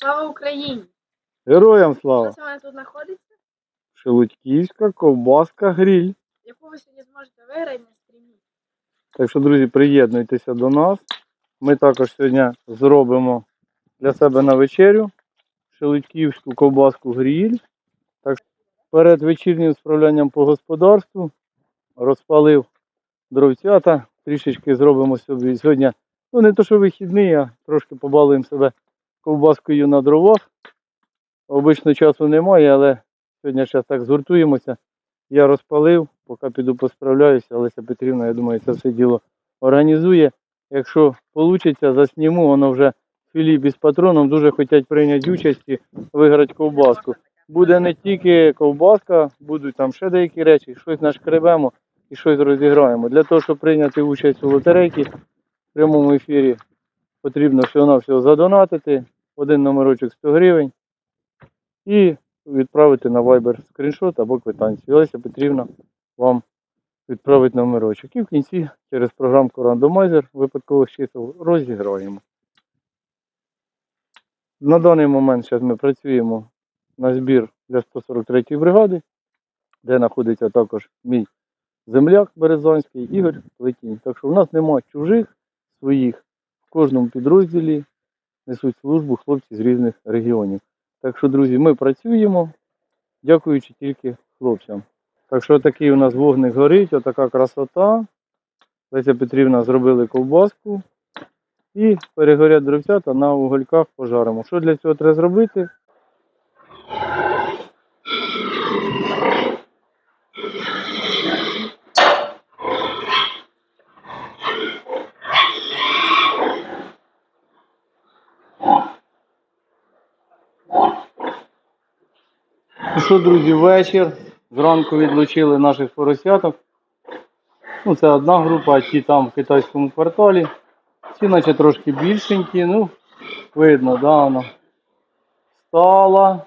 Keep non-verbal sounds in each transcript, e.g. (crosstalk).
Слава Україні! Героям слава! Що саме тут знаходиться? Шелудьківська ковбаска гриль. Яку ви сьогодні зможете виграти на стрімі? Так що, друзі, приєднуйтеся до нас. Ми також сьогодні зробимо для себе на вечерю шелудьківську ковбаску гриль. Так що перед вечірнім справлянням по господарству розпалив дровцята. Трішечки зробимо собі сьогодні. Ну не то, що вихідний, а трошки побалуємо себе ковбаскою на дровах. Обично часу немає, але сьогодні зараз так згуртуємося. Я розпалив, поки піду посправляюся, Олеся Петрівна, я думаю, це все діло організує. Якщо вийде, засніму, воно вже Філіп із патроном дуже хочуть прийняти участь і виграти ковбаску. Буде не тільки ковбаска, будуть там ще деякі речі, щось нашкребемо і щось розіграємо. Для того, щоб прийняти участь у лотерейці в прямому ефірі, потрібно всього-навсього задонатити, один номерочок 100 гривень і відправити на Viber скріншот або квитанцію. Олеся Петрівна вам відправить номерочок. І в кінці через програмку Randomizer випадкових чисел розіграємо. На даний момент зараз ми працюємо на збір для 143-ї бригади, де знаходиться також мій земляк Березанський Ігор Летінь. Так що в нас немає чужих своїх. В кожному підрозділі несуть службу хлопці з різних регіонів. Так що, друзі, ми працюємо, дякуючи тільки хлопцям. Так що такий у нас вогник горить, отака красота. Леся Петрівна зробили ковбаску. І перегорять дровцята на угольках пожаримо. Що для цього треба зробити? Що, друзі, вечір. Зранку відлучили наших поросяток. Ну, це одна група, а ті там в китайському кварталі. Ці наче трошки більшенькі, ну, видно, да, воно. Стала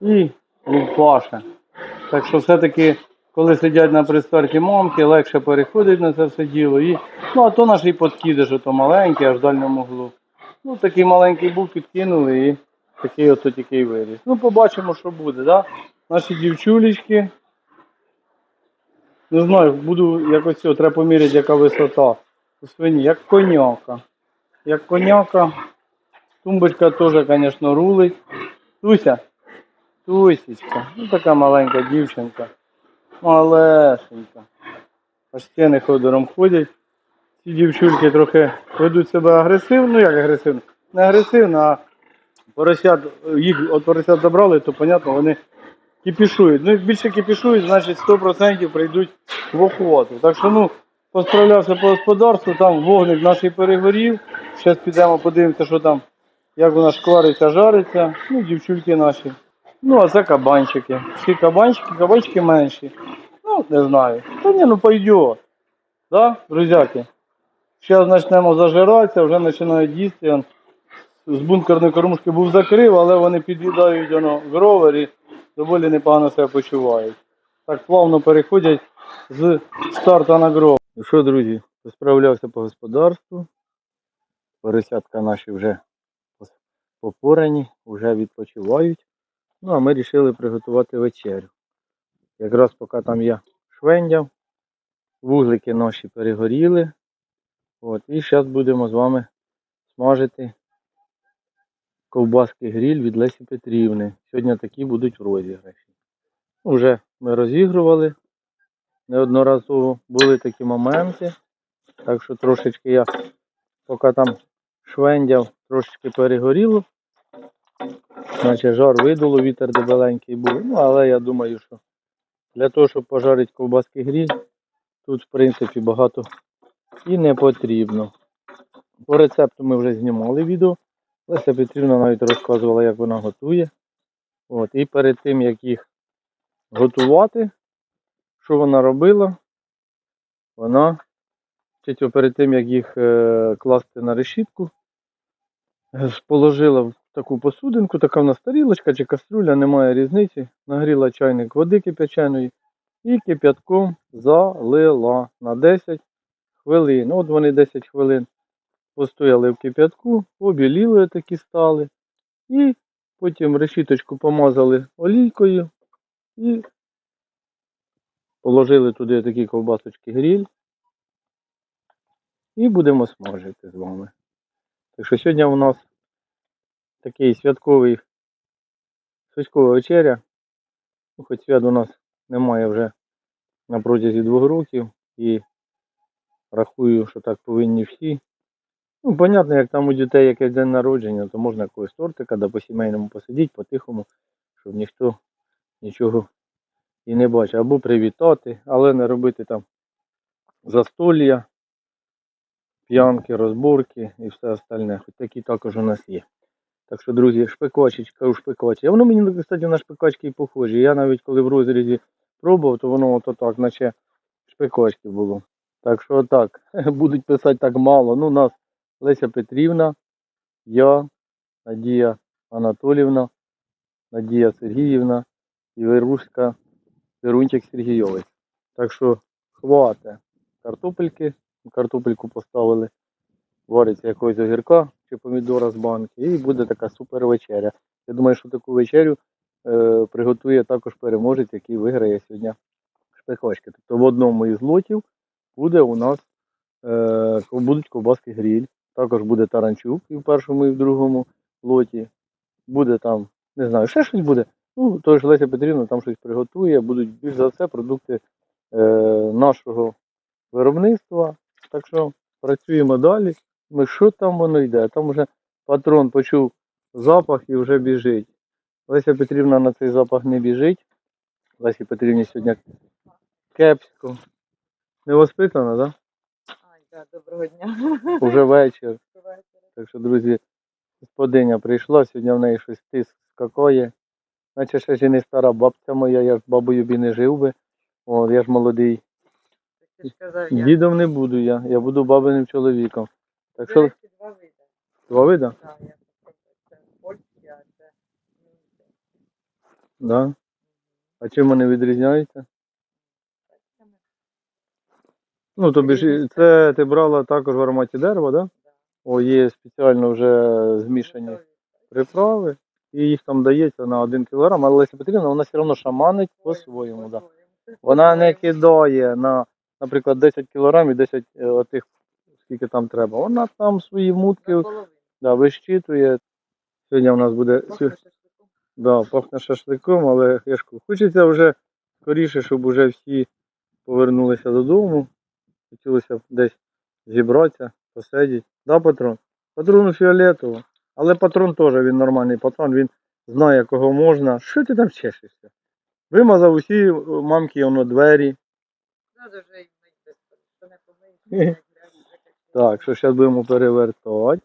і лупаше. Так що все-таки, коли сидять на пристарті мамки, легше переходить на це все діло. І, ну, а то наш і подкидиш, ото маленький, аж в дальньому углу. Ну, такий маленький був, підкинули і такий ото тільки виріс. Ну, побачимо, що буде, да? Наші дівчулечки. Не знаю, буду якось цього, треба поміряти, яка висота у свині, як коняка. Як коняка. Тумбочка теж, звісно, рулить. Туся. Тусечка. Ну така маленька дівчинка. Малесенька. Аж стіни ходором ходять. Ці дівчульки трохи ведуть себе агресивно, ну як агресивно? Не агресивно, а поросят, їх от поросят забрали, то, понятно, вони кипішують. Ну, як більше кипішують, значить 100% прийдуть в охоту. Так що, ну, посправлявся по господарству, там вогник наш перегорів. Зараз підемо подивимося, що там, як вона шквариться, жариться. Ну, дівчульки наші. Ну, а це кабанчики. Всі кабанчики, кабанчики менші. Ну, не знаю. Та ні, ну пойдет. Да, друзяки? Зараз почнемо зажиратися, вже починають їсти. З бункерної кормушки був закрив, але вони під'їдають воно в ровері, доволі непогано себе почувають. Так плавно переходять з старта на гров. Ну що, друзі, справлявся по господарству. Поросятка наші вже попорані, вже відпочивають. Ну, а ми вирішили приготувати вечерю. Якраз поки там я швендяв, вуглики наші перегоріли. От, і зараз будемо з вами смажити ковбаски гриль від Лесі Петрівни. Сьогодні такі будуть в розіграші. Уже ми розігрували. Неодноразово були такі моменти. Так що трошечки я, поки там швендяв, трошечки перегоріло. Значить жар видуло, вітер дебеленький був. Ну, але я думаю, що для того, щоб пожарити ковбаски гриль, тут в принципі багато і не потрібно. По рецепту ми вже знімали відео. Леся Петрівна навіть розказувала, як вона готує. От, і перед тим, як їх готувати, що вона робила, вона перед тим, як їх е, класти на решітку, положила в таку посудинку, така в нас тарілочка чи каструля, немає різниці. Нагріла чайник води кип'яченої і кип'ятком залила на 10 хвилин. От вони 10 хвилин постояли в кип'ятку, обіліли такі стали. І потім решіточку помазали олійкою і положили туди такі ковбасочки гріль. І будемо смажити з вами. Так що сьогодні у нас такий святковий святкова вечеря. Ну, хоч свят у нас немає вже на протязі двох років і рахую, що так повинні всі. Ну, понятно, як там у дітей якийсь день народження, то можна якогось тортика, да по сімейному посидіти, по-тихому, щоб ніхто нічого і не бачив. Або привітати, але не робити там застолля, п'янки, розборки і все остальне. Хоч такі також у нас є. Так що, друзі, шпикачечка у шпикачі. А воно мені, кстати, на шпикачки і похоже. Я навіть коли в розрізі пробував, то воно ото так, наче шпикачки було. Так що так, (laughs) будуть писати так мало. Ну, нас Леся Петрівна, я, Надія Анатолівна, Надія Сергіївна і Вируська Вирунчик Сергійович. Так що хвате картопельки, картопельку поставили, вариться якогось огірка чи помідора з банки, і буде така супер вечеря. Я думаю, що таку вечерю е, приготує також переможець, який виграє сьогодні шпихочки. Тобто в одному із лотів буде у нас е, будуть ковбаски гріль. Також буде таранчук і в першому, і в другому лоті. Буде там, не знаю, ще щось буде. Ну, то ж Леся Петрівна там щось приготує, будуть більш за все продукти е, нашого виробництва. Так що працюємо далі. Ми що там воно йде? Там вже патрон почув запах і вже біжить. Леся Петрівна на цей запах не біжить. Лесі Петрівні сьогодні кепсько. Не воспитана, так? Ай, доброго дня. Уже вечір. Так що, друзі, господиня прийшла, сьогодні в неї щось тиск скакає. Наче ще ж і не стара бабця моя, я ж бабою б і не жив би. О, я ж молодий. Ти ж казав, я. Дідом не буду я, я буду бабиним чоловіком. Так що два види. два вида? Я попробую. Це польські, а це. Да. А чим вони відрізняються? Це ми- Ну, тобі ж це ти брала також в ароматі дерева, да? О, є спеціально вже змішані приправи, і їх там дається на один кілограм, але Леся Петрівна, вона все одно шаманить по-своєму. Да. Вона не кидає на, наприклад, 10 кілограм і 10 е, отих, скільки там треба. Вона там свої мутки да, вищитує. Сьогодні у нас буде да, пахне шашликом, але я ж кажу, хочеться вже скоріше, щоб вже всі повернулися додому. Хотілося б десь зібратися, посидіти. Да, патрон? Патрону фіолетово. Але патрон теж він нормальний патрон, він знає, кого можна. Що ти там чешешся? Вимазав усі е, мамки воно двері. Надо вже й не. Так, що зараз будемо перевертати.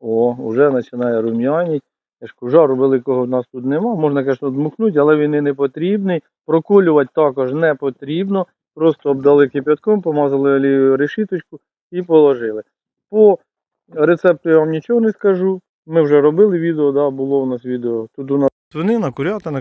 О, вже починає рум'яніть. Я ж жару великого в нас тут нема. Можна, звісно, дмухнути, але він і не потрібний. Проколювати також не потрібно. Просто обдали кипятком, помазали олією решіточку і положили. По рецепту я вам нічого не скажу. Ми вже робили відео, да, було у нас відео. Тут у нас свинина, курятина.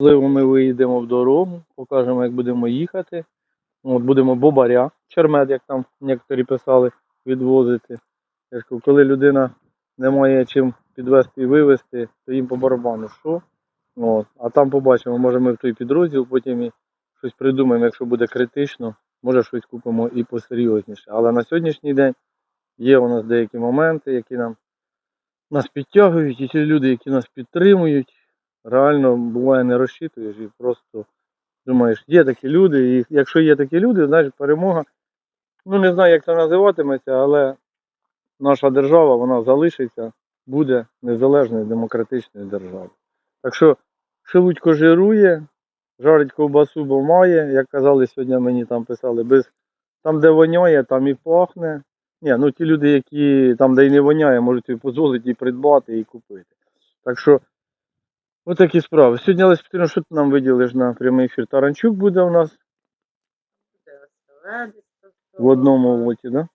Можливо, ми виїдемо в дорогу, покажемо, як будемо їхати. От будемо бобаря, чермет, як там некоторі писали, відвозити. Я ж кажу, коли людина не має чим підвезти і вивезти, то їм по барабану що. От. А там побачимо, може ми в той підрозділ потім і щось придумаємо, якщо буде критично, може щось купимо і посерйозніше. Але на сьогоднішній день є у нас деякі моменти, які нам нас підтягують, і ті люди, які нас підтримують, реально буває не розчитуєш і просто думаєш, є такі люди, і якщо є такі люди, значить перемога. Ну не знаю, як це називатиметься, але наша держава вона залишиться, буде незалежною демократичною державою. Так що Шелудько жирує, жарить ковбасу, бо має, як казали сьогодні, мені там писали, без там, де воняє, там і пахне. Ні, ну ті люди, які там, де і не воняє, можуть собі дозволити і придбати, і купити. Так що, отакі справи. Сьогодні, Олесь Петрівна, що ти нам виділиш на прямий ефір? Таранчук буде у нас в одному лоті, да?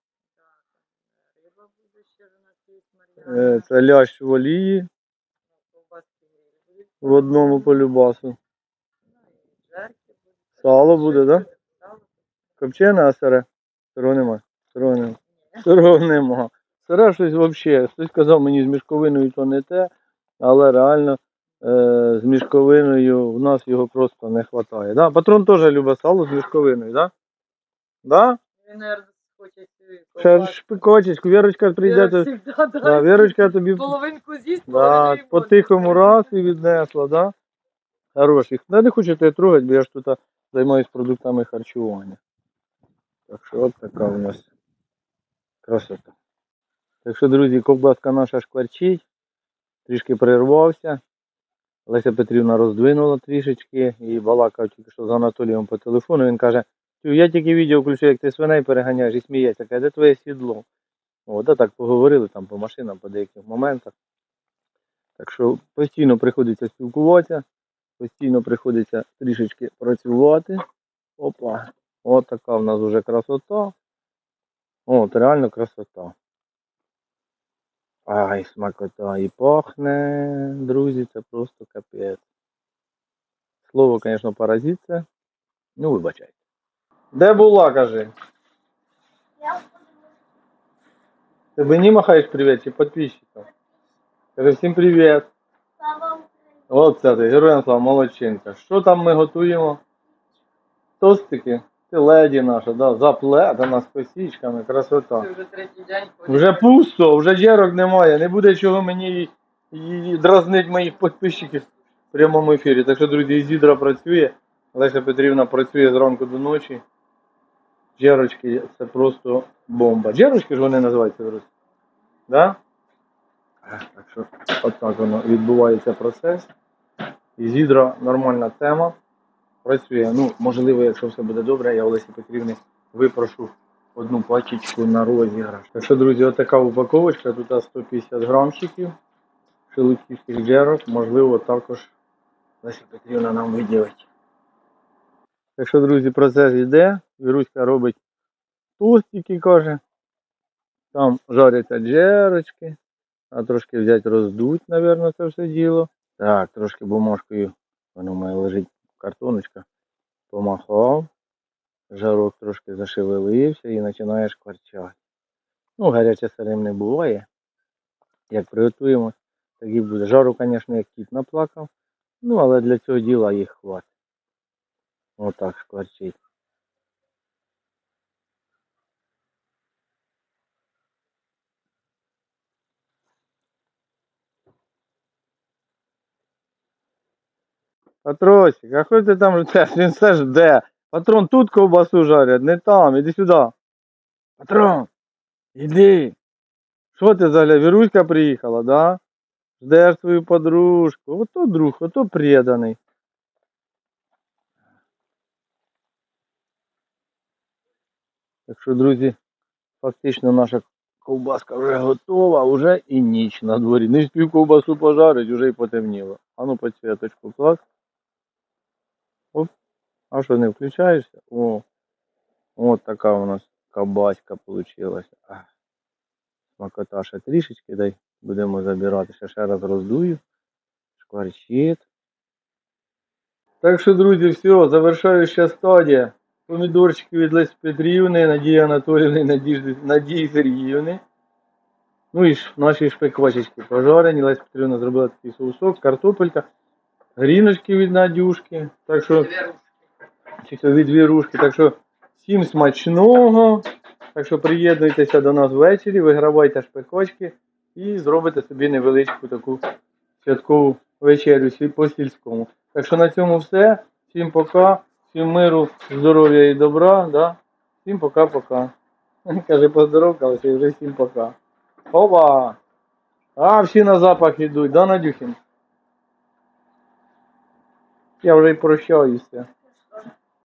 Е, Це лящ в олії в одному полюбасу. Сало буде? Да? Копчене, а сире? Сирого нема. Сирого нема. Сирого нема. Сире щось взагалі. Хтось казав мені з мішковиною то не те, але реально е, з мішковиною в нас його просто не вистачає. Да? Патрон теж любить сало з мішковиною, так? Да? Да? Він, хоче шпикочечку, Вірочка прийде, то да. Вірочка тобі Половинку з'їсть, да, по тихому раз і віднесла, да? Хороших. Не хочете трогати, бо я ж тут а, займаюсь продуктами харчування. Так що от така у нас красота. Так що, друзі, ковбаска наша шкварчить, трішки прирвався. Леся Петрівна роздвинула трішечки і балакав тільки що з Анатолієм по телефону. Він каже, «Тю, я тільки відео включу, як ти свиней переганяєш і сміється. Каже, де твоє сідло? От, а так поговорили там по машинам, по деяких моментах. Так що постійно приходиться спілкуватися, постійно приходиться трішечки працювати. Опа, от така в нас вже красота. От, реально красота. Ай, смакота і пахне, друзі, це просто капець. Слово, звісно, паразит це. Ну, вибачайте. Де була, кажи? Я Ти мені махаєш привіт чи підписчикам? Кажи всім привіт. слава Оце ти, героям слава, молодчинка. Що там ми готуємо? Тостики. Ти леді наша, да, заплетена з косічками, красота. Вже третій день. Вже пусто, вже дірок немає, не буде чого мені і, дразнить моїх підписчиків в прямому ефірі. Так що, друзі, Ізідра працює, Леся Петрівна працює зранку до ночі. Джерочки це просто бомба. Джерочки ж вони називаються, друзі. Да? Е, Так що отак воно відбувається процес. Ізідра нормальна тема. Працює. Ну, можливо, якщо все буде добре, я Олесі Петрівни випрошу одну пачечку на розіграш. Так що, друзі, отака упаковочка, тут 150 грамчиків шелудьківських джерок, можливо, також Леся Петрівна нам виділить. Так що, друзі, процес йде. Віруська робить тостики, каже. Там жаряться джерочки. А трошки взяти роздуть, мабуть, це все діло. Так, трошки бумажкою, воно мене лежить картоночка. Помахав жарок трошки зашевелився і починає шкварчати. Ну, гаряче сирим не буває. Як приготуємо, так і буде. Жару, звісно, як кіт наплакав. Ну, але для цього діла їх хватить. Отак шкварчить. Патросик, а хоч ти там ждеш? Він все жде. Патрон, тут ковбасу жарять, не там, іди сюди. Патрон, іди. Що ти за Віруська приїхала, да? Ждеш свою подружку. Ото друг, ото преданий. Так що, друзі, фактично наша ковбаска вже готова, вже і ніч на дворі. Не спів ковбасу пожарить, вже і потемніло. А ну підсвіточку клас. Оп. А що, не включаєшся? О, от така у нас кабаська вийшла. Смакота ще трішечки, дай будемо забирати. Ще ще раз роздую. Шкварчить. Так що, друзі, все, завершаюча стадія. Помідорчики від Лесі Петрівни, Надії Анатоліївни, Надіжди, Надії Сергіївни. Ну і ж наші шпиквачечки пожарені. Леся Петрівна зробила такий соусок, картопелька, гріночки від Надюшки. Так що чи це від вірушки. Так що всім смачного. Так що приєднуйтеся до нас ввечері, вигравайте шпикочки і зробите собі невеличку таку святкову вечерю по сільському. Так що на цьому все. Всім пока, всім миру, здоров'я і добра. Да? Всім пока-пока. (laughs) Каже, поздоровкалися і вже всім пока. Опа! А, всі на запах йдуть, да, Надюхін? Я вже й прощаюся.